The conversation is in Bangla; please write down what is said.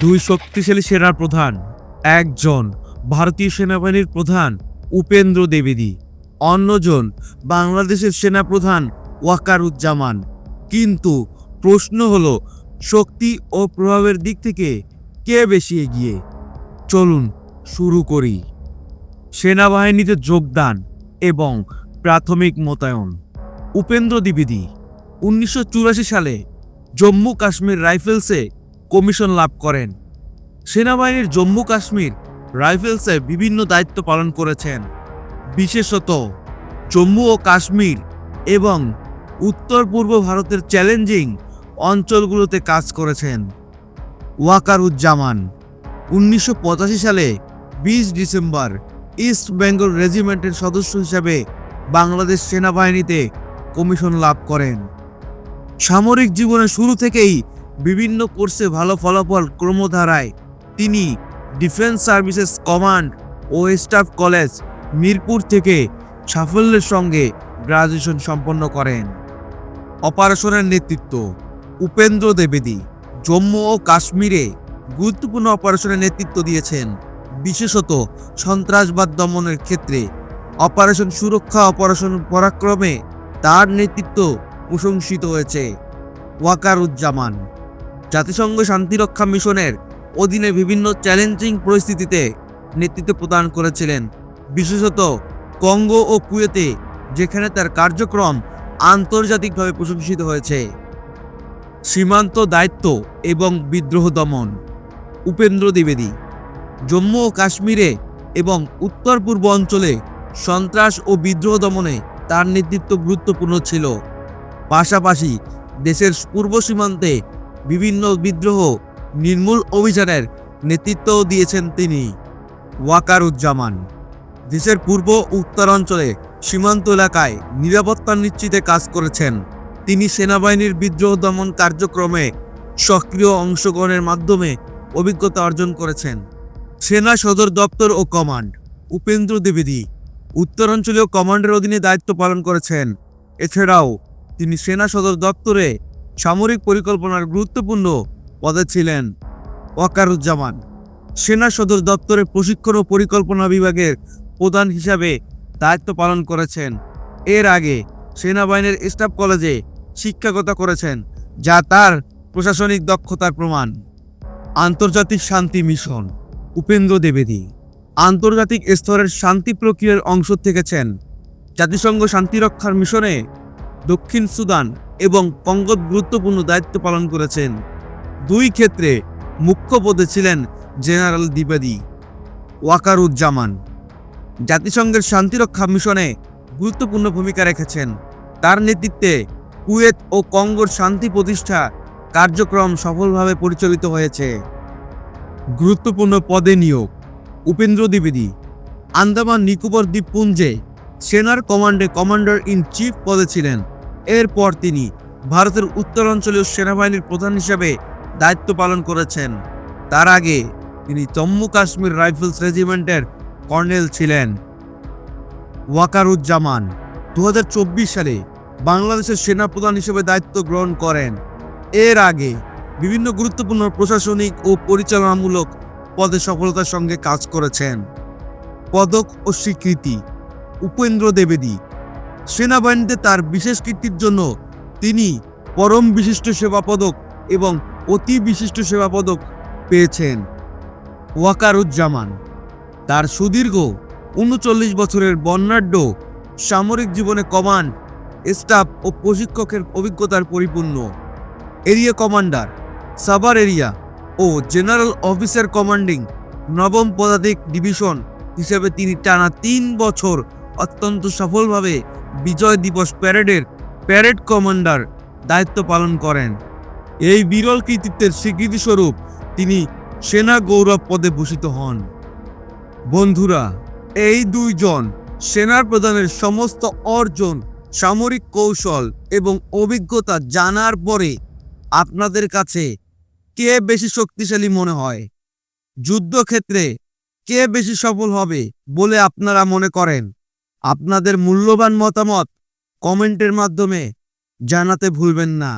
দুই শক্তিশালী সেনার প্রধান, একজন ভারতীয় সেনাবাহিনীর প্রধান উপেন্দ্র দ্বিবেদী, অন্যজন বাংলাদেশের সেনাপ্রধান ওয়াকারুজ্জামান। কিন্তু প্রশ্ন হল, শক্তি ও প্রভাবের দিক থেকে কে বেশি এগিয়ে? চলুন শুরু করি। সেনাবাহিনীতে যোগদান এবং প্রাথমিক মোতায়েন। উপেন্দ্র দ্বিবেদী, উনিশশো চুরাশি সালে জম্মু কাশ্মীর রাইফেলসে কমিশন লাভ করেন। সেনাবাহিনীর জম্মু কাশ্মীর রাইফেলসে বিভিন্ন দায়িত্ব পালন করেছেন। বিশেষত জম্মু ও কাশ্মীর এবং উত্তর পূর্ব ভারতের চ্যালেঞ্জিং অঞ্চলগুলোতে কাজ করেছেন। ওয়াকারুজ্জামান, উনিশশো পঁচাশি সালে বিশ ডিসেম্বর ইস্ট বেঙ্গল রেজিমেন্টের সদস্য হিসাবে বাংলাদেশ সেনাবাহিনীতে কমিশন লাভ করেন। সামরিক জীবনের শুরু থেকেই বিভিন্ন কোর্সে ভালো ফলাফল ক্রমধারায়। তিনি ডিফেন্স সার্ভিসেস কমান্ড ও স্টাফ কলেজ মিরপুর থেকে সাফল্যের সঙ্গে গ্রাজুয়েশন সম্পন্ন করেন। অপারেশনের নেতৃত্ব উপেন্দ্র দ্বিবেদী জম্মু ও কাশ্মীরে গুরুত্বপূর্ণ অপারেশনের নেতৃত্ব দিয়েছেন। বিশেষত সন্ত্রাসবাদ দমনের ক্ষেত্রে অপারেশন সুরক্ষা অপারেশন পরাক্রমে তার নেতৃত্ব প্রশংসিত হয়েছে। ওয়াকারুজ্জামান জাতিসংঘ শান্তিরক্ষা মিশনের অধীনে বিভিন্ন চ্যালেঞ্জিং পরিস্থিতিতে নেতৃত্ব প্রদান করেছিলেন। বিশেষত কঙ্গো ও কুয়েতে, যেখানে তার কার্যক্রম আন্তর্জাতিকভাবে প্রশংসিত হয়েছে। সীমান্ত দায়িত্ব এবং বিদ্রোহ দমন। উপেন্দ্র দ্বিবেদী, জম্মু ও কাশ্মীরে এবং উত্তর পূর্ব অঞ্চলে সন্ত্রাস ও বিদ্রোহ দমনে তার নেতৃত্ব গুরুত্বপূর্ণ ছিল। পাশাপাশি দেশের পূর্ব সীমান্তে বিভিন্ন বিদ্রোহ, নির্মূল অভিযানের নেতৃত্বও দিয়েছেন তিনি। ওয়াকারুজ্জামান, দেশের পূর্ব উত্তরাঞ্চলে সীমান্ত এলাকায় নিরাপত্তা নিশ্চিতে কাজ করেছেন। তিনি সেনাবাহিনীর বিদ্রোহ দমন কার্যক্রমে সক্রিয় অংশগ্রহণের মাধ্যমে অভিজ্ঞতা অর্জন করেছেন। সেনা সদর দপ্তর ও কমান্ড, উপেন্দ্র দ্বিবেদী, উত্তরাঞ্চলীয় কমান্ডের অধীনে দায়িত্ব পালন করেছেন। এছাড়াও তিনি সেনা সদর দপ্তরে সামরিক পরিকল্পনার গুরুত্বপূর্ণ পদে ছিলেন ওয়াকারুজ্জামান। সেনা সদর দপ্তরের প্রশিক্ষণ ও পরিকল্পনা বিভাগের প্রধান হিসাবে দায়িত্ব পালন করেছেন। এর আগে সেনাবাহিনীর স্টাফ কলেজে শিক্ষকতা করেছেন, যা তার প্রশাসনিক দক্ষতার প্রমাণ। আন্তর্জাতিক শান্তি মিশন, উপেন্দ্র দ্বিবেদী। আন্তর্জাতিক স্তরের শান্তি প্রক্রিয়ার অংশ থেকেছেন। জাতিসংঘ শান্তিরক্ষার মিশনে দক্ষিণ সুদান এবং কঙ্গোত গুরুত্বপূর্ণ দায়িত্ব পালন করেছেন। দুই ক্ষেত্রে মুখ্য পদে ছিলেন জেনারেল দ্বিবেদী ওয়াকারুজ্জামান। জাতিসংঘের শান্তিরক্ষা মিশনে গুরুত্বপূর্ণ ভূমিকা রেখেছেন। তার নেতৃত্বে কুয়েত ও কঙ্গোর শান্তি প্রতিষ্ঠা কার্যক্রম সফলভাবে পরিচালিত হয়েছে। গুরুত্বপূর্ণ পদে নিয়োগ উপেন্দ্র দ্বিবেদী। আন্দামান নিকোবর দ্বীপপুঞ্জে সেনার কমান্ডে কমান্ডার ইন চিফ পদে ছিলেন এরপর তিনি ভারতের উত্তরাঞ্চলীয় সেনাবাহিনীর প্রধান হিসেবে দায়িত্ব পালন করেছেন। তার আগে তিনি জম্মু কাশ্মীর রাইফেলস রেজিমেন্টের কর্নেল ছিলেন। ওয়াকারুজ্জামান দু হাজার চব্বিশ সালে বাংলাদেশের সেনাপ্রধান হিসেবে দায়িত্ব গ্রহণ করেন। এর আগে বিভিন্ন গুরুত্বপূর্ণ প্রশাসনিক ও পরিচালনামূলক পদে সফলতার সঙ্গে কাজ করেছেন। পদক ও স্বীকৃতি উপেন্দ্র দ্বিবেদী সেনাবাহিনীতে তার বিশেষ কীর্তির জন্য তিনি পরম বিশিষ্ট সেবা পদক এবং অতি বিশিষ্ট সেবা পদক পেয়েছেন। ওয়াকারুজ্জামান, তার সুদীর্ঘ উনচল্লিশ বছরের বর্ণাঢ্য সামরিক জীবনে কমান্ড, স্টাফ ও প্রশিক্ষকের অভিজ্ঞতার পরিপূর্ণ। এরিয়া কমান্ডার সাবার এরিয়া ও জেনারেল অফিসার কমান্ডিং নবম পদাতিক ডিভিশন হিসেবে তিনি টানা তিন বছর অত্যন্ত সফলভাবে বিজয় দিবস প্যারেডের প্যারেড কমান্ডার দায়িত্ব পালন করেন। এই বিরল কৃতিত্বের স্বীকৃতিস্বরূপ তিনি সেনা গৌরব পদে ভূষিত হন। বন্ধুরা, এই দুইজন সেনার প্রধানের সমস্ত অর্জন, সামরিক কৌশল এবং অভিজ্ঞতা জানার পরে আপনাদের কাছে কে বেশি শক্তিশালী মনে হয়? যুদ্ধক্ষেত্রে কে বেশি সফল হবে বলে আপনারা মনে করেন? আপনাদের মূল্যবান মতামত কমেন্টের মাধ্যমে জানাতে ভুলবেন না।